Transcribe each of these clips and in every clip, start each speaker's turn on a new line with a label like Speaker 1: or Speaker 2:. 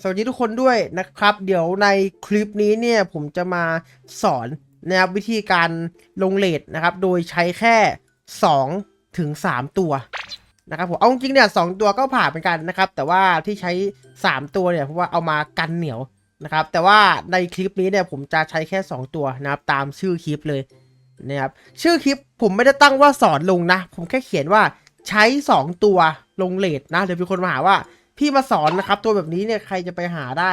Speaker 1: สวัสดีทุกคนด้วยนะครับ เดี๋ยวในคลิปนี้เนี่ยผมจะมาสอนนะครับวิธีการลงเลทนะครับ โดยใช้แค่2ถึง3ตัวนะครับผมเอาจริงเนี่ยสตัวก็ผ่านเหมือนกันนะครับ แต่ว่าที่ใช้ 3 ตัวเนี่ยเพราะว่าเอามากันเหนียวนะครับ แต่ว่าในคลิปนี้เนี่ยผมจะใช้แค่ 2 ตัวนะครับตามชื่อคลิปเลยนะครับชื่อคลิปผมไม่ได้ตั้งว่าสอนลงนะ ผมแค่เขียนว่าใช้ 2 ตัวลงเลทนะเดี๋ยวมีคนมาหาว่า พี่มาสอนนะครับ ตัวแบบนี้เนี่ยใครจะไปหาได้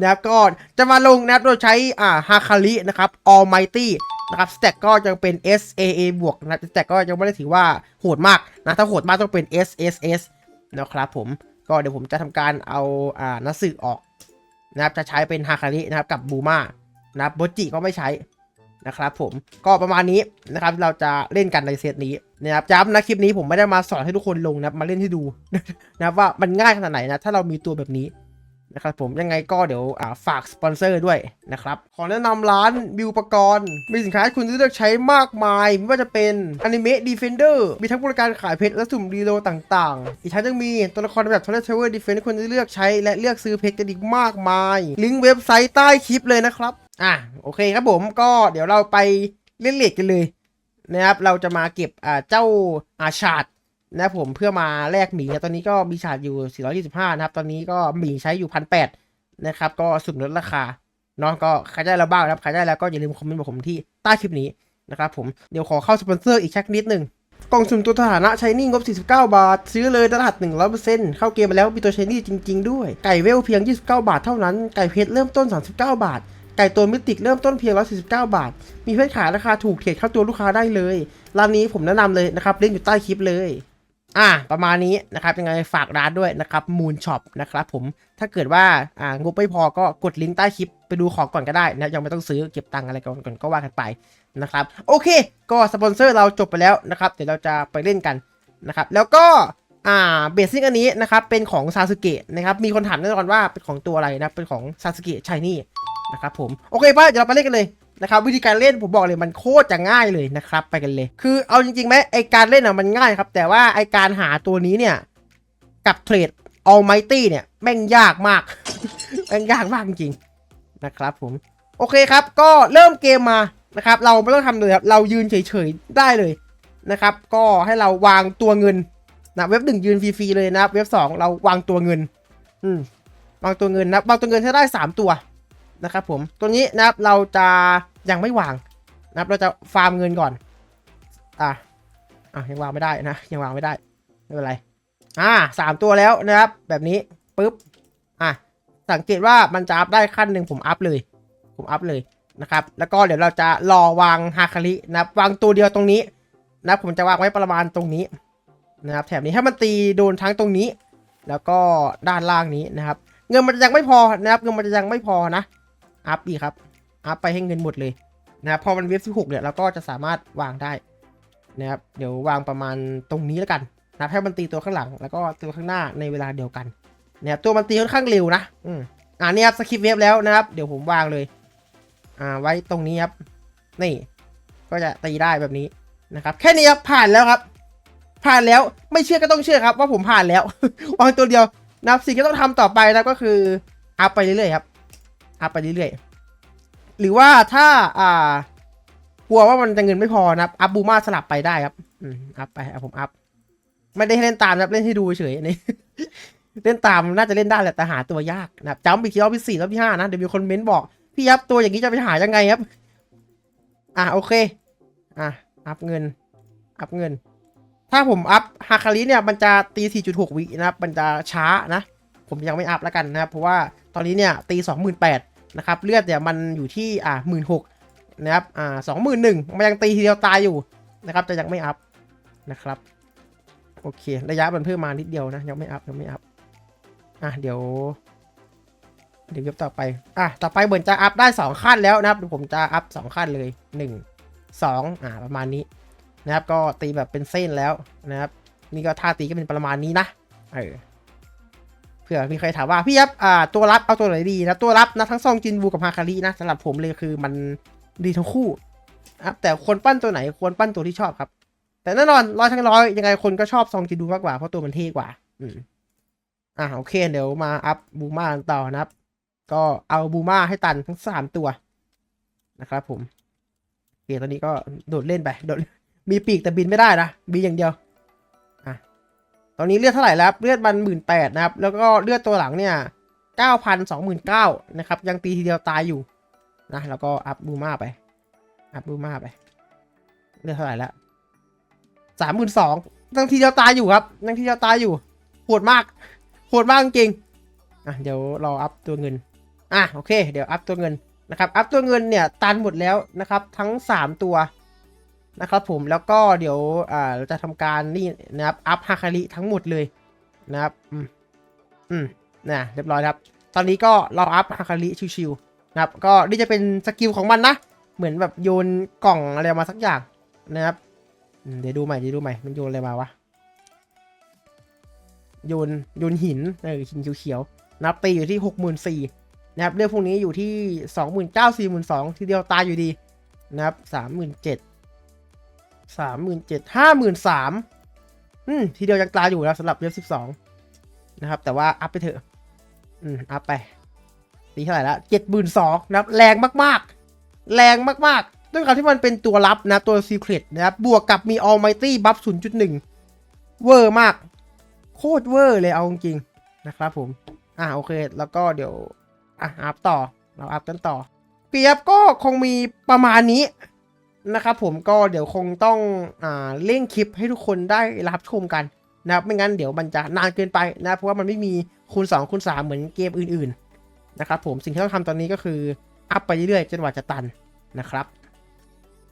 Speaker 1: นะครับก็จะมาลงนะครับโดยใช้อ่าฮาคารินะครับ Almighty นะครับสแต็กก็ยังเป็น SAA บวกนะสแต็กก็ยังไม่ได้ถือว่าโหดมากนะถ้าโหดมากต้องเป็น SSS นะครับผมก็เดี๋ยวผมจะทำการเอาอ่านัสึออกนะครับจะใช้เป็นฮาคารินะครับกับบูมานะครับโบจิก็ไม่ใช้ นะครับผมก็ประมาณนี้นะครับเราจะเล่นกันในเซตนี้นะครับย้ำนะคลิปนี้ผมไม่ได้มาสอนให้ทุกคนลงนะมาเล่นให้ดูนะว่ามันง่ายขนาดไหนนะถ้าเรามีตัวแบบนี้นะครับผมยังไงก็เดี๋ยวาฝากสปอนเซอร์ด้วยนะครับขอแนะนำร้านบิวปกรณ์มีสินค้าให้คุณเลือกใช้มากมาย ไม่ว่าจะเป็นอนิเมะดีเฟนเดอร์มีทั้งบริการขายเพชรและสุ่มรีโลต่างๆ อีกทั้งยังมีตัวละครแบบทอร์เรทเวอร์ดีเฟนให้คุณเลือกใช้และเลือกซื้อเพชรกันอีกมากมาย ลิงก์เว็บไซต์ใต้คลิปเลยนะครับ อะโอเคครับผมก็เดี๋ยวเราไปเล่นเลดกันเลยนะครับเราจะมาเก็บอ่าเจ้าอาชาดนะครับผมเพื่อมาแลกหมีนะตอนนี้ก็มีฉาดอยู่ 425 นะครับ ตอนนี้ก็หมีใช้อยู่พันแปดนะครับ ก็สุ่มลดราคาเนาะก็ใครได้แล้วบ้างนะครับใครได้แล้วก็อย่าลืมคอมเมนต์บอกผมที่ใต้คลิปนี้นะครับผมเดี๋ยวขอเข้าสปอนเซอร์อีกชักนิดหนึ่งกล่องสุ่มตัวสถานะใช้นี่งบ 49 บาท ซื้อเลยตลาด100%เข้าเกมมาแล้วมีตัวใช้นี่จริง ๆ ด้วย ไก่เวลเพียง 29 บาทเท่านั้น ไก่เพชรเริ่มต้น 39 บาท ไก่ตัวมิติกเริ่มต้นเพียง 149 บาท มีเพชรขายราคาถูกเทรดเข้าตัวลูกค้าได้เลย ร้านนี้ผมแนะนำเลยนะครับเล่นอยู่ใต้คลิปเลย อ่า ประมาณนี้นะครับ ยังไงฝากร้านด้วยนะครับมูนช็อปนะครับผม ถ้าเกิดว่า อ่า งบไม่พอก็กดลิงก์ใต้คลิปไปดูของก่อนก็ได้นะ ยังไม่ต้องซื้อเก็บตังค์อะไรก่อนก่อนก็ว่ากันไปนะครับ โอเค ก็สปอนเซอร์เราจบไปแล้วนะครับ เดี๋ยวเราจะไปเล่นกันนะครับ แล้วก็อ่าเบสซิ่งอันนี้นะครับเป็นของซาสึเกะนะครับมีคนถามแน่นอนว่าเป็นของตัวอะไรนะเป็นของซาสึเกะชายนี่ นะครับผมโอเคป่ะเดี๋ยวเราไปเล่นกันเลยนะครับวิธีการเล่นผมบอกเลยมันโคตรจะง่ายเลยนะครับไปกันเลย คือเอาจริงๆไหมไอการเล่นอะมันง่ายครับ แต่ว่าไอการหาตัวนี้เนี่ยกับเทรด Almighty เนี่ยแม่งยากมาก แม่งยากมากจริงนะครับผมโอเคครับ ก็เริ่มเกมมานะครับ เราไม่ต้องทำเลยครับเรายืนเฉยๆได้เลยนะครับ ก็ให้เราวางตัวเงินนะเว็บหนึ่งยืนฟรีๆเลยนะเว็บสองเราวางตัวเงิน อืมวางตัวเงินนะวางตัวเงินให้ได้สามตัว นะครับผมตัวนี้นะครับเราจะยังไม่วางนะครับเราจะฟาร์มเงินก่อนอะอะยังวางไม่ได้นะ ยังวางไม่ได้ไม่เป็นไรอ่าสามตัวแล้วนะครับ แบบนี้ปุ๊บอะสังเกตว่ามันจะอัพได้ขั้นหนึ่งผมอัพเลย ผมอัพเลยนะครับ แล้วก็เดี๋ยวเราจะรอวางฮาคารินะครับวางตัวเดียวตรงนี้นะครับผมจะวางไว้ประมาณตรงนี้นะครับ แถบนี้ให้มันตีโดนทั้งตรงนี้ แล้วก็ด้านล่างนี้นะครับ เงินมันจะยังไม่พอนะครับ เงินมันจะยังไม่พอนะ อัพอีกครับ อัพไปให้เงินหมดเลยนะครับพอมันเวฟที่หกเนี่ยเราก็จะสามารถวางได้นะครับเดี๋ยววางประมาณตรงนี้แล้วกันนับให้มันตีตัวข้างหลัง แล้วก็ตัวข้างหน้าในเวลาเดียวกันนะครับตัวมันตีค่อนข้างเร็วนะอืมอ่านี่ครับสคริปต์เวฟแล้วนะครับ เดี๋ยวผมวางเลย อ่าไว้ตรงนี้ครับ นี่ ก็จะตีได้แบบนี้นะครับ แค่นี้ครับผ่านแล้วครับ ผ่านแล้วไม่เชื่อก็ต้องเชื่อครับ ว่าผมผ่านแล้ววางตัวเดียวนะครับสิ่งที่ต้องทำต่อไปนะก็คืออัพไปเรื่อยๆครับ อัพไปเรื่อยๆ หรือว่าถ้าอ่ากลัวว่ามันจะเงินไม่พอนะครับอัพบูมาสลับไปได้ครับอืมอัพไปเอาผมอัพไม่ได้ให้เล่นตามนะเล่นให้ดูเฉยๆอันนี้เล่นตามน่าจะเล่นได้แหละแต่หาตัวยากนะครับจำอีกรอบที่สี่รอบที่ห้านะเดี๋ยวมีคนเม้นบอกพี่ยับตัวอย่างนี้จะไปหายังไงครับ อะโอเค อะอัพเงิน อัพเงิน ถ้าผมอัพฮาคาริเนี่ยมันจะตี 4.6 วินะครับ มันจะช้านะ ผมยังไม่อัพแล้วกันนะครับ เพราะว่า ตอนนี้เนี่ยตี 28,000นะครับเลือดเนี่ยมันอยู่ที่อ่า16,000นะครับอ่า21,000มันยังตีทีเดียวตายอยู่นะครับจะยังไม่อัพนะครับโอเคระยะมันเพิ่มมานิดเดียวนะยังไม่อัพยังไม่อัพอะเดี๋ยว เดี๋ยวเว็บต่อไปอะต่อไปเหมือนจะอัพได้2ขั้นแล้วนะครับผมจะอัพ2ขั้นเลย 1 2อ่าประมาณนี้นะครับก็ตีแบบเป็นเส้นแล้วนะครับนี่ก็ท่าตีก็เป็นประมาณนี้นะเออ เผื่อมีใครถามว่าพี่ยับอ่าตัวรับเอาตัวไหนดีนะตัวรับนะทั้งซองจินบูกับฮาคารินะสำหรับผมเลยคือมันดีทั้งคู่นะครับแต่ควรปั้นตัวไหนควรปั้นตัวที่ชอบครับ แต่แน่นอนร้อยทั้งร้อยยังไงคนก็ชอบซองจินบูมากกว่าเพราะตัวมันเท่กว่า อืมอะโอเคเดี๋ยวมาอัพบูมาต่อนะครับ ก็เอาบูมาให้ตันทั้งสามตัวนะครับผมโอเคตอนนี้ก็โดดเล่นไปโดดมีปีกแต่บินไม่ได้นะบินอย่างเดียว ตอนนี้เลือดเท่าไหร่แล้ว เลือดมันหมื่นแปดนะครับ แล้วก็เลือดตัวหลังเนี่ยเก้าพันสองหมื่นเก้านะครับ ยังตีทีเดียวตายอยู่นะ แล้วก็อัพบูมาไป อัพบูมาไป เลือดเท่าไหร่แล้วสามหมื่นสองยังทีเดียวตายอยู่ครับ ยังทีเดียวตายอยู่ โหดมาก โหดมากจริงอะ เดี๋ยวรออัพตัวเงิน อะ โอเค เดี๋ยวอัพตัวเงินนะครับ อัพตัวเงินเนี่ยตันหมดแล้วนะครับ ทั้ง3ตัว นะครับผมแล้วก็เดี๋ยวอ่าเราจะทำการนี่นะครับอัพฮาคาริทั้งหมดเลยนะครับอืมอืมนะเรียบร้อยครับ ตอนนี้ก็เราอัพฮาคาริชิวๆนะครับ ก็นี่จะเป็นสกิลของมันนะ เหมือนแบบโยนกล่องอะไรมาสักอย่างนะครับเดี๋ยวดูใหม่เดี๋ยวดูใหม่มันโยนอะไรมาวะโยนโยนหินเออหินเขียวๆนับตีอยู่ที่หกหมื่นสี่นะครับเรื่องพวกนี้อยู่ที่สองหมื่นเก้าสี่หมื่นสองทีเดียวตายอยู่ดีนะครับสามหมื่นเจ็ด สามหมื่นเจ็ดห้าหมื่นสามอืมทีเดียวยังตาอยู่นะสำหรับเวฟสิบสองนะครับ แต่ว่าอัพไปเถอะ อืมอัพไปตีเท่าไหร่ละเจ็ดหมื่นสองนะครับแรงมากๆ แรงมากๆ ด้วยการที่มันเป็นตัวลับนะตัวซีเครตนะครับ บวกกับมี Almighty Buff 0.1เวอร์มาก โคตรเวอร์เลยเอาจริงนะครับผม อ่าโอเค แล้วก็เดี๋ยว อะอัพต่อ เราอัพกันต่อเปียบก็คงมีประมาณนี้ นะครับผมก็เดี๋ยวคงต้องอ่าเร่งคลิปให้ทุกคนได้รับชมกันนะครับไม่งั้นเดี๋ยวมันจะนานเกินไปนะเพราะว่ามันไม่มีคูณ2คูณ3เหมือนเกมอื่นๆนะครับผมสิ่งที่ต้องทำตอนนี้ก็คืออัพไปเรื่อยๆจนกว่าจะตันนะครับ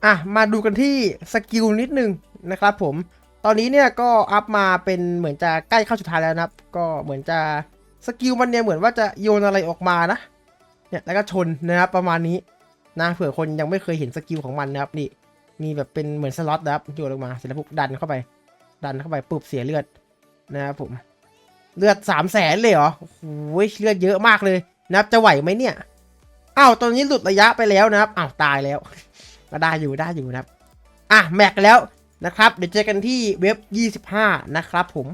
Speaker 1: อะมาดูกันที่สกิลนิดนึงนะครับผมตอนนี้เนี่ยก็อัพมาเป็นเหมือนจะใกล้เข้าสุดท้ายแล้วนะครับ ก็เหมือนจะสกิลมันเนี่ยเหมือนว่าจะโยนอะไรออกมานะเนี่ยแล้วก็ชนนะครับประมาณนี้ นะเผื่อคนยังไม่เคยเห็นสกิลของมันนะครับนี่มีแบบเป็นเหมือนสล็อตนะครับโยนออกมาเสร็จแล้วปุ๊บดันเข้าไป ดันเข้าไปปุ๊บเสียเลือดนะครับผมเลือดสามแสนเลยเหรอโอ้โหเลือดเยอะมากเลยนะครับจะไหวไหมเนี่ยอ้าวตอนนี้หลุดระยะไปแล้วนะครับอ้าวตายแล้วก็ได้อยู่ได้อยู่นะครับ อะแม็กแล้วนะครับ เดี๋ยวเจอกันที่เว็บ 25 นะครับผม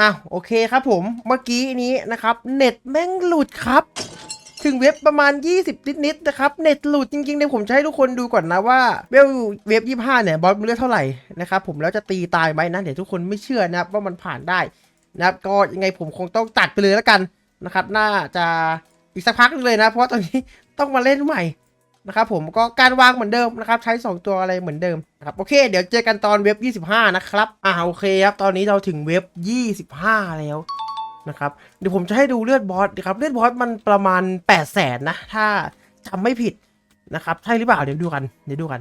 Speaker 1: อะโอเคครับผมเมื่อกี้นี้นะครับ เน็ตแม่งหลุดครับ ถึงเว็บประมาณ 20 นิดๆนะครับ เน็ตหลุดจริงๆเดี๋ยวผมจะให้ทุกคนดูก่อนนะว่าเว็บเว็บ25 เนี่ยบอสมันเลือกเท่าไหร่นะครับผมแล้วจะตีตายไหมนะเดี๋ยวทุกคนไม่เชื่อนะครับว่ามันผ่านได้นะครับก็ยังไงผมคงต้องตัดไปเลยแล้วกันนะครับ น่าจะอีกสักพักนึงเลยนะ เพราะตอนนี้ต้องมาเล่นใหม่ นะครับผมก็การวางเหมือนเดิมนะครับ ใช้ 2 ตัวอะไรเหมือนเดิมนะครับโอเค เดี๋ยวเจอกันตอนเว็บ 25 นะครับ อ่าโอเคครับ ตอนนี้เราถึงเว็บ 25 แล้วนะครับเดี๋ยวผมจะให้ดูเลือดบอสนะครับเลือดบอสมันประมาณ 8 0 0แสนนะ ถ้าจำไม่ผิดนะครับใช่หรือเปล่าเดี๋ยวดูกันเดี๋ยวดูกัน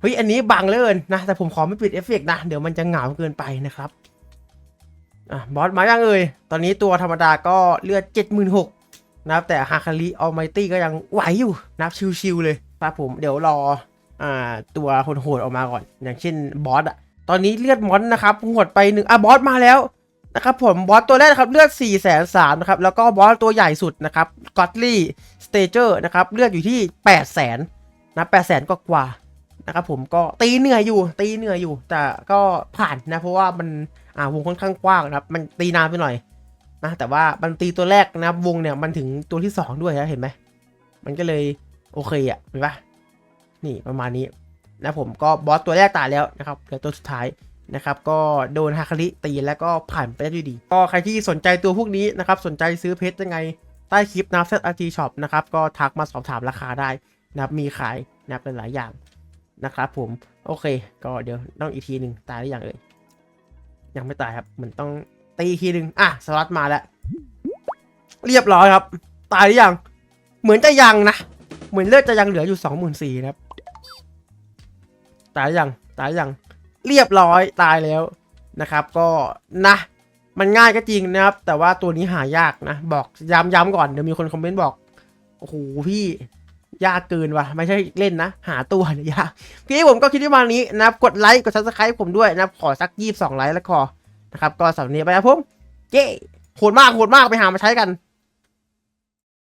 Speaker 1: เฮ้ยอันนี้บังเลยนะ แต่ผมขอไม่ปิดเอฟเฟกต์นะ เดี๋ยวมันจะเหงาเกินไปนะครับอะบอสมายังเอ่ยตอนนี้ตัวธรรมดาก็เลือด 76,000 นะครับแต่ฮาคาริออลไมตี้ก็ยังไหวอยู่นะครับชิวๆเลยครับผมเดี๋ยวรออ่าตัวโหดๆออกมาก่อน อย่างเช่นบอสอะตอนนี้เลือดมอนนะครับหวดไปหนึ่งอะบอสมาแล้วนะครับผมบอสตัวแรกนะครับเลือด4ี่แสนสามนะครับแล้วก็บอสตัวใหญ่สุดนะครับกอตลี่สเตเจอร์นะครับเลือดอยู่ที่8ปดแสนนะแปดแสนกว่าๆนะครับผมก็ตีเหนื่อยอยู่ ตีเหนื่อยอยู่ แต่ก็ผ่านนะเพราะว่ามันอ่าวงค่อนข้างกว้างนะครับ มันตีนานไปหน่อย นะแต่ว่ามันตีตัวแรกนะวงเนี่ยมันถึงตัวที่ 2 ด้วยนะเห็นไหมมันก็เลยโอเคอะเห็นปะนี่ประมาณนี้นะผมก็บอสตัวแรกตายแล้วนะครับเหลือตัวสุดท้ายนะครับก็โดนฮาคาริตีแล้วก็ผ่านไปได้ด้วยดี ก็ใครที่สนใจตัวพวกนี้นะครับสนใจซื้อเพชรยังไงใต้คลิปนะเซตอาร์ทีช็อปนะครับก็ทักมาสอบถามราคาได้นะครับมีขายนะครับหลายอย่างนะครับผมโอเค ก็เดี๋ยวต้องอีกทีหนึ่งตายหรือยังเอ่ยยังไม่ตายครับเหมือนต้อง ตีทีหนึ่งอะสลัดมาแล้ว เรียบร้อยครับ ตายหรือยัง เหมือนจะยังนะ เหมือนเลือดจะยังเหลืออยู่สองหมื่นสี่ครับ ตายยัง ตายยัง เรียบร้อยตายแล้วนะครับ ก็นะมันง่ายก็จริงนะครับ แต่ว่าตัวนี้หายากนะ บอกย้ำย้ำก่อนเดี๋ยวมีคนคอมเมนต์บอกโอ้โหพี่ยากเกินว่ะ ไม่ใช่เล่นนะ หาตัวเนี่ยยากพี่ผมก็คิดว่ามานี้นะกดไลค์กดซับสไครต์ผมด้วยนะขอสักยี่สิบสองไลค์แล้วขอ นะครับก็สำหรับนี้ไปนะผมเย้โหดมากโหดมากไปหามาใช้กัน